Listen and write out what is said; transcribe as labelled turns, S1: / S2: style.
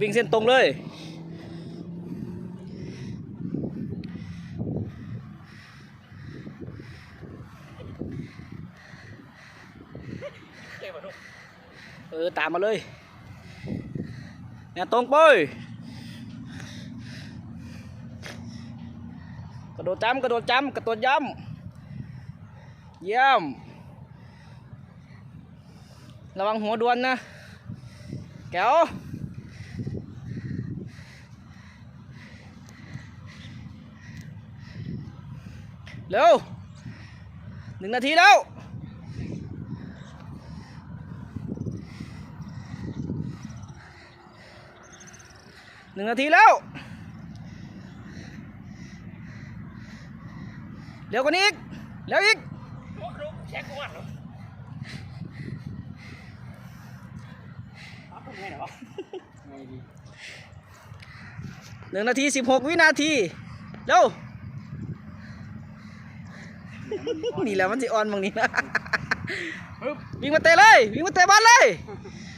S1: วิ่งเส้นตรงเลย เออ ตามมาเลยเนี่ยตรงไปกระโดดจำกระโดดจำกระโดดย้ำเยี่ยม ระวังหัวดวนนะแเร็วหนึ่งนาทีแล้วหนึ่งนาทีแล้ว เร็วกว่านี้อีก เร็วอีก
S2: แช็คก่อนเหรอทำไงเหรอ
S1: หนึ่งนาทีสิบหกวินาที เร็ว นี่แหละมันสิออนบางนี้นะวิ่งมาเตะเลย วิ่งมาเตะบอลเลย
S2: เ